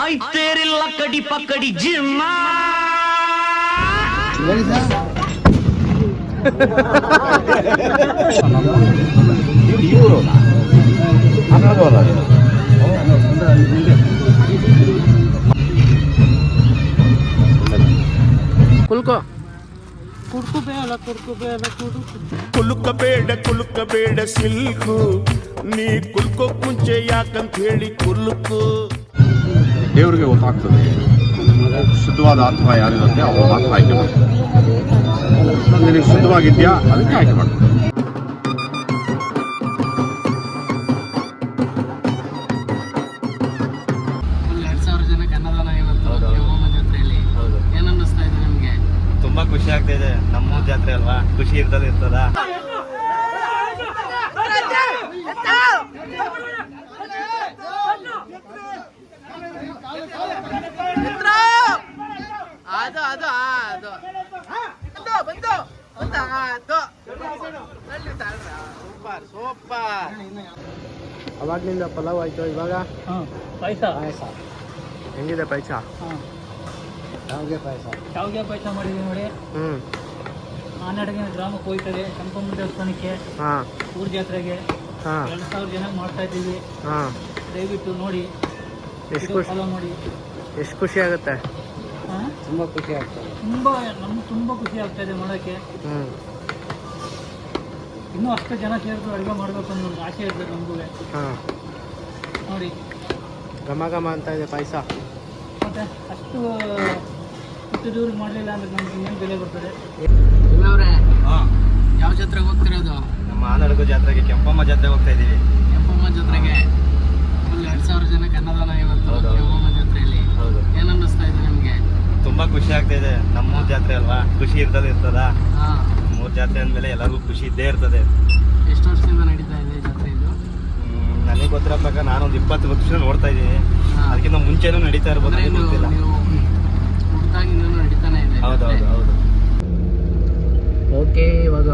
ಆಯ್ತೇರಿಲ್ಲ ಕಡಿ ಪಕ್ಕಡಿ ಜಿಮ್ಮ ಕುಲ್ಕೋ ಕುಲುಕಬೇಡ ಕುಲುಕಬೇಡ ಸಿಲ್ಕು ನೀ ಕುಲ್ಕೋಕ್ ಮುಂಚೆ ಯಾಕಂತ ಹೇಳಿ ಕುಲುಕು ದೇವರಿಗೆ ಗೊತ್ತಾಗ್ತದೆ. ಶುದ್ಧವಾದ ಆತ್ಮ ಯಾರಿರುತ್ತೆ ಅವ್ರು ಮಾತ್ರ ಆಯ್ಕೆ ಮಾಡ್ತಾರೆ. ನಿನಗೆ ಶುದ್ಧವಾಗಿದ್ಯಾ ಅದಕ್ಕೆ ಆಯ್ಕೆ ಮಾಡ್ತಾರೆ. ಒಂದು ಎರಡು ಸಾವಿರ ಜನಕ್ಕೆ ಅನ್ನದಾನ ಇವತ್ತು ಯವ್ವಮ್ಮ ಜಾತ್ರೆಯಲ್ಲಿ. ಏನು ಅನ್ನಿಸ್ತಾ ಇದೆ ನಿಮಗೆ? ತುಂಬಾ ಖುಷಿ ಆಗ್ತಾ ಇದೆ. ನಮ್ಮ ಜಾತ್ರೆ ಅಲ್ವಾ? ಖುಷಿ ಇರ್ತದೆ? ಇರ್ತದ ಅದು ಅದು ಅದು. ಬಂದು ಬಂದು. ಬಂದ ಅದು. Super super. ಅವಾಗ್ಲಿಂದ ಪಲಾವ್ ಆಯ್ತು ಇವಾಗ? ಪಾಯಸ. ಪಾಯಸ. ಹೆಂಗಿದೆ ಪಾಯಸ? ಶಾವಿಗೆ ಪಾಯಸ. ಶಾವಿಗೆ ಪಾಯಸ ಮಾಡಿದ್ವಿ ನೋಡಿ. ಹ್ಮ್. ಆನಾಡಿನ ಗ್ರಾಮಕ್ಕೆ ಹೋಯ್ತದೆ ಕೆಂಪಮ್ಮ ದೇವಸ್ಥಾನಕ್ಕೆ. ಊರ್ ಊರ ಜಾತ್ರೆಗೆ. ಎರಡ್ ಸಾವಿರ ಜನ ಮಾಡ್ತಾ ಇದ್ದೀವಿ. ಹಾ. ದಯವಿಟ್ಟು ನೋಡಿ. ಎಷ್ಟು ಖುಷಿ ಫಾಲೋ ಮಾಡಿ. ಎಷ್ಟು ಖುಷಿ ಆಗುತ್ತೆ? ತುಂಬಾ ಖುಷಿ ಆಗ್ತದೆ ತುಂಬ ನಮ್ಗೆ ತುಂಬ ಖುಷಿ ಆಗ್ತಾ ಇದೆ ಮಾಡೋಕ್ಕೆ ಇನ್ನೂ ಅಷ್ಟು ಜನ ಸೇರಿದ್ರು ಅಡುಗೆ ಮಾಡಬೇಕು ಅನ್ನೋ ಒಂದು ಆಸೆ ಇರ್ತದೆ ನಮಗೂ. ಹಾಂ. ನೋಡಿ. ಘಮ ಘಮ ಅಂತ ಇದೆ ಪಾಯಸ. ಮತ್ತೆ ಅಷ್ಟು ಹುಟ್ಟಿದವ್ರಿಗೆ ಮಾಡಲಿಲ್ಲ ಅಂದ್ರೆ ನಮ್ಗೆ ಇನ್ನೇನು ಬೆಲೆ ಬರ್ತದೆ? ಇಲ್ಲವ್ರೆ ಯಾವ ಜಾತ್ರೆಗೆ ಹೋಗ್ತಿರೋದು? ನಮ್ಮ ಆನಡಗು ಜಾತ್ರೆಗೆ ಕೆಂಪಮ್ಮ ಜಾತ್ರೆ ಹೋಗ್ತಾ ಇದೀವಿ. ಕೆಂಪಮ್ಮ ಜಾತ್ರೆಗೆ? ಫುಲ್ ಎರಡು ಸಾವಿರ ಜನಕ್ಕೆ ಅನ್ನದಾನ ಇವತ್ತು ಕೆಂಪಮ್ಮ ಜಾತ್ರೆಯಲ್ಲಿ. ಹೌದು. ಏನು ಅನ್ನಿಸ್ತಾ ಇದೆ ಖುಷಿ ಆಗ್ತಾ ಇದೆ. ನಮ್ಮೂರ್ ಜಾತ್ರೆ ಅಲ್ವಾ? ಖುಷಿ ಇರ್ತದೆ ಇರ್ತದ? ಮೂರ್ ಜಾತ್ರೆ ಅಂದ್ಮೇಲೆ ಎಲ್ಲರಿಗೂ ಖುಷಿ ಇದ್ದೇ ಇರ್ತದೆ. ಎಷ್ಟು ವರ್ಷದಿಂದ ನಡೀತಾ ಇದೆ ಜಾತ್ರೆ ಇದು? ನನಗೆ ಗೊತ್ತಿರೋ ಪ್ರಕಾರ ನಾನೊಂದು ಇಪ್ಪತ್ತು ವರ್ಷ ನೋಡ್ತಾ ಇದ್ದೀನಿ. ಅದಕ್ಕಿಂತ ಮುಂಚೆನೂ ನಡೀತಾ ಇರ್ಬೋದು ನನಗೆ ಗೊತ್ತಿಲ್ಲ. ನೀವು ನಡೀತಾನೆ ಇದೆ ಹೌದೌದು ಹೌದು ಓಕೆ ಇವಾಗ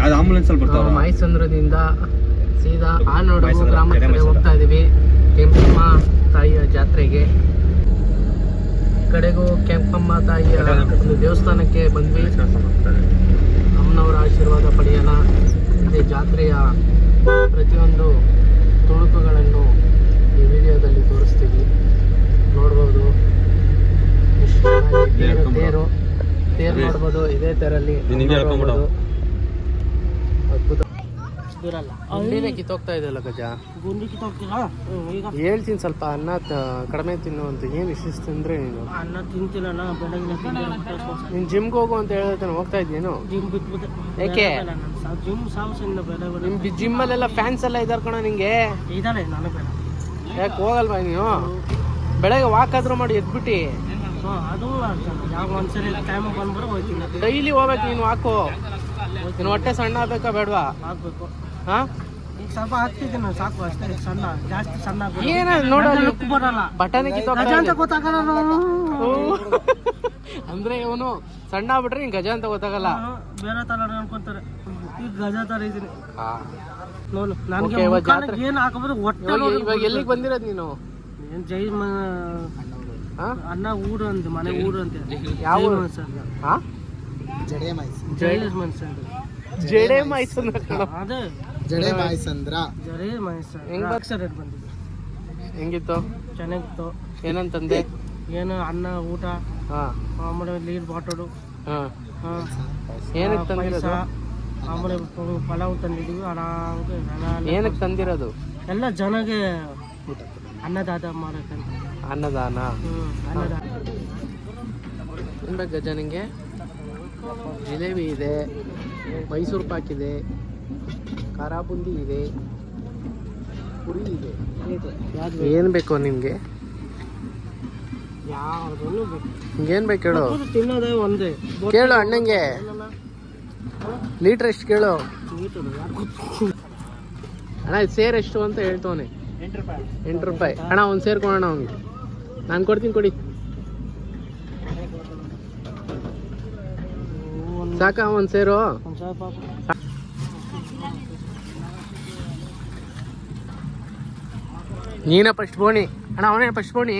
ಯಾವ್ದು ಆಂಬುಲೆನ್ಸ್ ಅಲ್ಲಿ ಮೈಸಂದ್ರದಿಂದ ಸೀದಾ ಆ ನೋಡು ಮೈಸಂದ್ರ. ಹೋಗ್ತಾ ಇದೀವಿ. ಕೆಂಪಮ್ಮ ತಾಯಿಯ ಜಾತ್ರೆಗೆ. ಕಡೆಗೂ ಕೆಂಪಮ್ಮ ತಾಯಿಯ ಒಂದು ದೇವಸ್ಥಾನಕ್ಕೆ ಬಂದ್ವಿ. ಅಮ್ಮನವರ ಆಶೀರ್ವಾದ ಪಡೆಯೋಣ. ಇದೇ ಜಾತ್ರೆಯ ಪ್ರತಿಯೊಂದು ತುಣುಕುಗಳನ್ನು ಈ ವಿಡಿಯೋದಲ್ಲಿ ತೋರಿಸ್ತೀವಿ. ನೋಡ್ಬೋದು. ತೇರು ತೇರು ನೋಡ್ಬೋದು. ಇದೇ. ಅದ್ಭುತ ಇರಲ್ಲ ಗುಂಡಿನೇ ಕಿತ್ತೋಗ್ತಾ ಇದೆಯಲ್ಲ ಗಜ? ಗುಂಡಿ ಕಿತ್ತೋಗ್ತೀರಾ? ಈಗ ಹೇಳ್ತೀನಿ ಸ್ವಲ್ಪ ಅನ್ನ ತ- ಕಡಿಮೆ ತಿನ್ನು ಅಂತ. ಏನು ಇಷ್ಟ ತಿಂದ್ರೆ ನೀನು? ಅನ್ನ ತಿಂತಿಲ್ಲ ಬೆಳಗಿನ ನೀನು ಜಿಮ್ಗೆ ಹೋಗು ಅಂತ ಹೇಳಿದ್ರೆ ಹೋಗ್ತಾ ಇದ್ದೀನು? ಜಿಮ್ ಬಿಟ್ಬಿಟ್ಟು. ಏಕೆ? ಜಿಮ್ ಅಲ್ಲೆಲ್ಲ ಬೇಡ ಬೇಡ ನಿಮ್ ಜಿಮ್ಮಲ್ಲೆಲ್ಲ ಫ್ಯಾನ್ಸ್ ಎಲ್ಲ ಇದಾರೆ ಕಣ ನಿಂಗೆ. ಇದಾನೆ ನಾನು ಬೇಡ. ಯಾಕೆ ಹೋಗಲ್ವಾ ನೀನು? ಬೆಳಗ್ಗೆ ವಾಕ್ ಆದ್ರೂ ಮಾಡಿ ಎದ್ಬಿಟ್ಟು ಸೊ ಅದು ಆಗ್ತಾನೆ ಯಾವ ಒಂದ್ಸರಿ ಟೈಮ್ ಬಂದ್ಬಿಟ್ಟು ಹೋಗ್ತೀನಿ. ಡೈಲಿ ಹೋಗ್ಬೇಕು ನೀನು ವಾಕು ನೀನು ಹೊಟ್ಟೆ ಸಣ್ಣ ಆಗ್ಬೇಕಾ ಬೇಡವಾ? ಆಗ್ಬೇಕು. ಹಾ? ಈಗ ಸ್ವಲ್ಪ ಆಗ್ತಿದ್ದೀನಿ ಸಾಕು ಅಷ್ಟೇ ಸಣ್ಣ ಜಾಸ್ತಿ ಸಣ್ಣ ಏನ ನೋಡ ನನ್ನ ಬರಲ್ಲ. ಗಜ ಅಂತ ಗೊತ್ತಾಗಲ್ಲ ನಾನು. ಅಂದ್ರೆ ಇವನು ಸಣ್ಣ ಬಿಟ್ರೆ ಹಿಂಗೆ ಗಜ ಅಂತ ಗೊತ್ತಾಗಲ್ಲ. ಬೇರೆ ತರ ಅನ್ಕೊಂತಾರೆ. ಈಗ ಗಜ ತರ ಇದೀನಿ. ನೋಡು ನನಗೆ ಏನ್ ಹಾಕಬೋದು ಇವಾಗ ಎಲ್ಲಿಗೆ ಬಂದಿರೋದು ನೀನು? ಏನು ಜೈ ಮ ಹಾ? ಅನ್ನ ಊರು ಅಂತ ಮನೆ ಊರು ಅಂತ. ಯಾವ ಊರು? ಜಡೆ ಮೈಸೂರು. ಜೈ ಮನ್ಸಂದ್ರ. ಜಡೆ ಮೈಸೂರು. ಕಣ ಅದೇ. ಜಡೆ ಜರೇ ಮೈಸೂರು ಹೆಂಗ್ ಬಾಕ್ಸ್ ರೇಟ್ ಬಂದಿದೆ ಹೆಂಗಿತ್ತು? ಚೆನ್ನಾಗಿತ್ತು. ಏನಂತಂದೆ ಏನು ಅನ್ನ ಊಟ ಹಾ. ಆಮೇಲೆ ನೀರು ಬಾಟಲು. ಹಾ. ಹಾಂ. ಏನಕ್ಕೆ ಪಾಯ್ಸ, ತಂದಿರೋದು? ಆಮೇಲೆ ಪಲಾವ್ ತಂದಿದ್ದೀವಿ ಅರಾಮಗೆ ನಾನು ಏನಕ್ಕೆ ತಂದಿರೋದು? ಎಲ್ಲ ಜನಗೆ ಅನ್ನದಾತ ಮಾಡಕ್ಕಂತ ಅನ್ನದಾನ? ಹ್ಞೂ ಅನ್ನದಾನ ಗಜ ನಿಂಗೆ? ಜಿಲೇಬಿ ಇದೆ ಮೈಸೂರು ಪಾಕ್ ಇದೆ. ಖಾರ ಬುಂದಿ ಇದೆ. ಪುರಿ ಇದೆ ಏನು ಬೇಕು ನಿಮಗೆ? ಏನ್ ಬೇಕು? ನಿಂಗೇನ್ ಬೇಕು ಹೇಳು. ತಿನ್ನೋದೇ ಒಂದೇ. ಕೇಳು ಅಣ್ಣಂಗೆ. ಲೀಟರ್ ಎಷ್ಟು ಕೇಳು. ಅಣ್ಣ ಇದು ಸೇರ್ ಎಷ್ಟು ಅಂತ ಹೇಳ್ತವನೆ. ಎಂಟು ರೂಪಾಯಿ. ಅಣ್ಣ ಒಂದು ಸೇರ್ ಕೊಡೋಣ ಅವ್ನಿಗೆ. ನಾನು ಕೊಡ್ತೀನಿ ಕೊಡಿ. ಸಾಕಾ ಒಂದು ಸೇರು ಒಂದು ಸ್ವಲ್ಪ ನೀನ ಫಸ್ಟ್ ಬೋಣಿ. ಅಣ್ಣ ಅವನೇ ಫಸ್ಟ್ ಬೋಣಿ?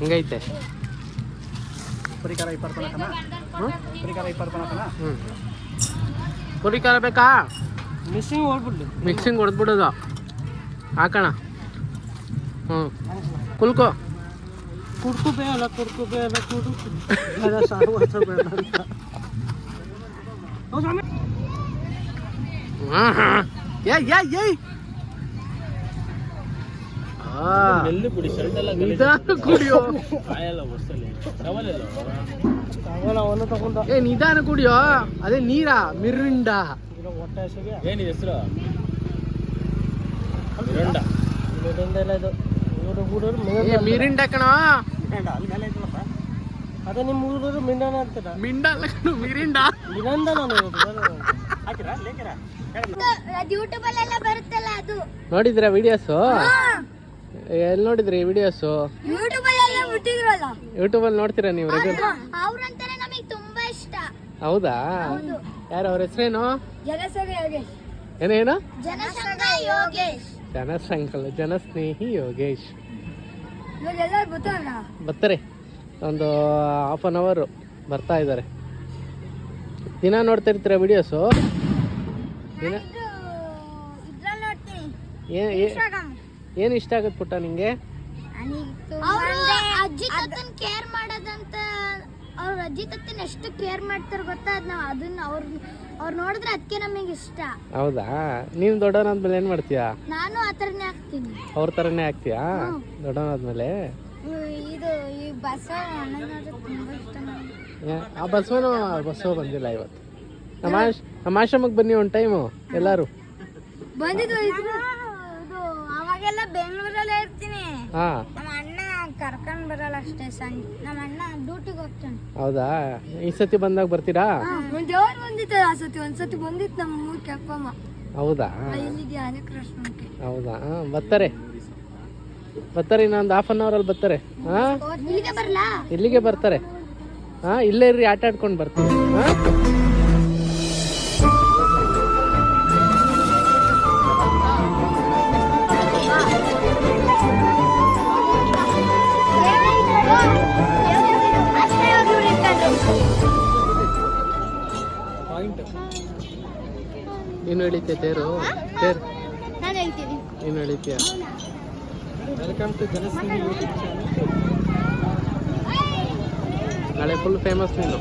ಹಿಂಗೈತೆ. ಪುರಿಕಾರ ಇಪ್ಪತ್ತು ಪರಿಕಾರ ಹ್ಞೂ ಪುರಿ ಖಾರ ಬೇಕಾ? ಮಿಕ್ಸಿಂಗ್ ಹೊಡ್ಬಿಡ್ಲಿ ಮಿಕ್ಸಿಂಗ್ ಹೊಡೆದ್ಬಿಡೋದು. ಹಾಕೋಣ. ಹ್ಞೂ ಕುಲ್ಕೋ. ಕುಡ್ಕು ಬೇಯಲ್ಲ ಕುಡ್ಕು ಬೇಯಲ್ಲ ಕುಡು ಸಾರು ವರ್ಷ ಬೇಡ ಅಂತ. ಏ ನಿಧಾನ ಕುಡಿಯೋ. ಅದೇ ನೀರಾ ಮಿರಿಂಡಾ. ಏನಿದೆ ಹೆಸರು? ಮಿರಿಂಡ. ಮಿರಿಂಡ ಎಲ್ಲ ಇದು. ಮಿರಿಂಡ ಕಣ. ಅದೇ ನಿಮ್ಮ ಹುಡುಗರು ಮಿಂಡನ ಅಂತೀರ? ಮಿಂಡ ಅಲ್ಲ ಕಣೋ, ಮಿರಿಂಡ. ಮಿರಂಡ ನೋಡಿದ್ರ ವಿಡಿಯೋಸ್? ಎಲ್ಲಿ ನೋಡಿದ್ರಿ ವಿಡಿಯೋಸು? ಯೂಟ್ಯೂಬ್ ಅಲ್ಲಿ ನೋಡ್ತೀರಾ ನೀವು ರೆಗ್ಯುಲರ್ ನಮಗೆ ತುಂಬಾ ಇಷ್ಟ. ಹೌದಾ? ಯಾರು ಅವ್ರ ಹೆಸರೇನು? ಏನೇನು? ಯೋಗೇಶ್. ಜನಸಂಕಲ ಜನಸ್ನೇಹಿ ಯೋಗೇಶ್. ಬರ್ತಾರೆ. ಒಂದು ಹಾಫ್ ಆನ್ ಅವರು ಬರ್ತಾ ಇದ್ದಾರೆ. ದಿನ ನೋಡ್ತಾ ಇರ್ತೀರ ವಿಡಿಯೋಸು ದಿನ ಏನು ಇಷ್ಟ ಆಗುತ್ತೆ ಪುಟ್ಟ ನಿಂಗೆ? ಅವರು ಅಜ್ಜಿ ತತ್ತಿನ ಕೇರ್ ಮಾಡೋದಂತ ಅವ್ರ ಅಜ್ಜಿ ತತ್ತಿನ ಎಷ್ಟು ಕೇರ್ ಮಾಡ್ತಾರೆ ಗೊತ್ತಾ? ಅದು ನಾವ್ ಅದನ್ನ ಅವ್ರ ಅವ್ರು ನೋಡಿದ್ರೆ ಅದಕ್ಕೆ ನಮಗೆ ಇಷ್ಟ. ಹೌದಾ? ನೀನು ದೊಡ್ಡವನಾದ್ಮೇಲೆ ಏನು ಮಾಡ್ತೀಯಾ? ನಾನು ಆ ಥರನೇ ಹಾಕ್ತೀನಿ ಅವ್ರ ಥರನೇ ಆಗ್ತೀಯಾ? ದೊಡ್ಡವನಾದ್ಮೇಲೆ? ಇದು ಈ ಬಸವ ಅಣ್ಣನ ತುಂಬಾ ಇಷ್ಟ ನನಗೆ ಏ, ಆ ಬಸ್ವನು ಬಸವ ಬಂದಿಲ್ಲ ಇವತ್ತು. ನಮ್ಮ ಆಶ್ ನಮ್ಮ ಆಶ್ರಮಕ್ಕೆ ಬನ್ನಿ ಒಂದು ಟೈಮು ಎಲ್ಲರೂ. ಬಂದಿದ್ರು ಇದು ಇದು ಅವಾಗೆಲ್ಲ ಬೆಂಗಳೂರಲ್ಲೇ ಇರ್ತೀನಿ. ಹಾಂ. ನಮ್ಮ ಕರ್ಕೊಂಡ್ ಬರಲ್ಲ ಅಷ್ಟೇ ಸಂಜೆ. ನಮ್ಮ ಅಣ್ಣ ಡ್ಯೂಟಿಗೆ ಹೋಗ್ತಾನೆ. ಹೌದಾ? ಈ ಸತಿ ಬಂದಾಗ ಬರ್ತೀರಾ? ದೇವ್ರು ಬಂದಿತ್ತು ಆ ಸತಿ ಒಂದ್ಸತಿ ಬಂದಿತ್ತು ನಮ್ಮ ಊರ್ ಕೆಪ್ಪಮ್ಮ. ಹೌದಾ? ಇಲ್ಲಿಗೆ ಹೌದಾ? ಹಾಂ ಬರ್ತಾರೆ. ಬರ್ತಾರೆ ಇನ್ನೊಂದು ಹಾಫ್ ಅನ್ ಅವರಲ್ಲಿ ಬರ್ತಾರೆ. ಹಾಂ? ಇಲ್ಲಿಗೆ ಬರಲಾ? ಇಲ್ಲಿಗೆ ಬರ್ತಾರೆ. ಹಾ ಇಲ್ಲೇ ಇರ್ರಿ ಆಟ ಆಡ್ಕೊಂಡು ಬರ್ತೀನಿ. ಹಾಂ? ನೀನು ಎಳಿತೀಯ ತೇರು? ತೇರು. ನೀನು ಎಳಿತೀಯ welcome to Janasnehi YouTube channel ನಾಳೆ ಫುಲ್ ಫೇಮಸ್ ನೀನು.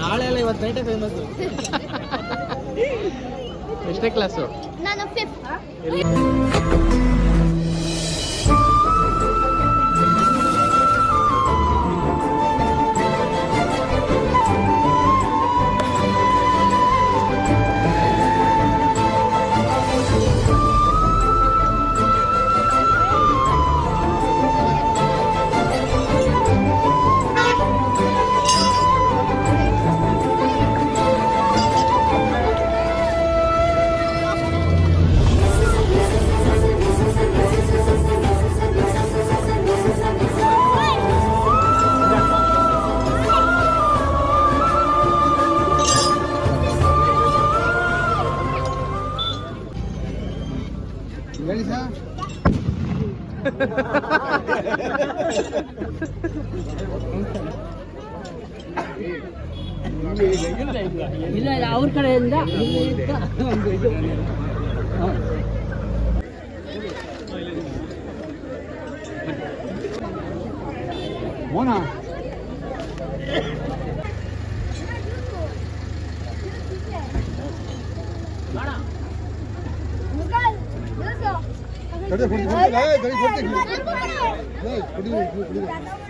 ನಾಳೆ ಅಲ್ಲ ಇವತ್ತು ನೈಟೇ ಫೇಮಸ್ ಎಷ್ಟನೇ ಕ್ಲಾಸು ನಾನು ಫಿಫ್ತ್ ಇಲ್ಲ ಇಲ್ಲ ಅವ್ರ ಕಡೆಯಿಂದ ಮೋನಾ ಗಡಿ ಕೊಡ್ತೀನಿ ಗಡಿ ಕೊಡ್ತೀನಿ ಗಡಿ ಕುಡಿ ಕುಡಿ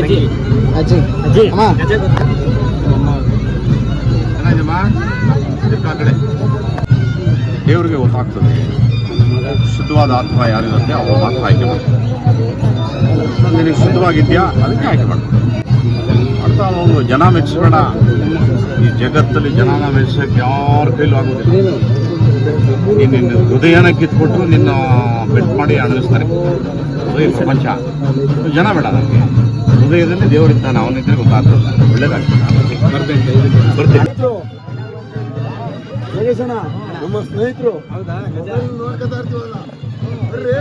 ಅಜ್ಜಿ ಅಜ್ಜಿ ಅಜ್ಜಿ ಅಜ್ಜಿ ಅಮ್ಮ. ಚೆನ್ನಾಗಿದೆಯಮ್ಮ ಇದಕ್ಕೆ ಆ ಕಡೆ. ದೇವರಿಗೆ ಗೊತ್ತಾಗ್ತದೆ. ಶುದ್ಧವಾದ ಆತ್ಮ ಯಾರಿರುತ್ತೆ ಅವ್ರು ಮಾತ್ರ ಆಯ್ಕೆ ಮಾಡ್ತಾರೆ. ನಿನಗೆ ಶುದ್ಧವಾಗಿದ್ಯಾ? ಅದಕ್ಕೆ ಆಯ್ಕೆ ಮಾಡ್ತಾರೆ. ಅಂತ ಅವನು ಜನ ಮೆಚ್ಚಿಸ್ಬೇಡ ಈ ಜಗತ್ತಲ್ಲಿ ಜನನ ಮೆಚ್ಚಕ್ಕೆ ಯಾರ ಕೈಲೂ ಆಗೋದಿಲ್ಲ. ನೀನು ನಿನ್ನ ಹೃದಯನ ಕಿತ್ಕೊಟ್ರು ನಿನ್ನ ಬೆಟ್ ಮಾಡಿ ಅಣಗಿಸ್ತಾರೆ. ಪ್ರಪಂಚ. ಜನ ಬೇಡ ನನಗೆ ಹೃದಯದಲ್ಲಿ ದೇವರಿದ್ದಾನೆ ಅವನಿದ್ರೆ ಗೊತ್ತಾಗ್ತದೆ ಒಳ್ಳೇದಾಗ್ತದೆ. ಬರ್ತೀನಿ ನಮ್ಮ ಸ್ನೇಹಿತರು. ಹೌದಾ? ನೋಡ್ಕೊತಾ ಇರ್ತೀವಲ್ಲ. ಬರ್ರಿ.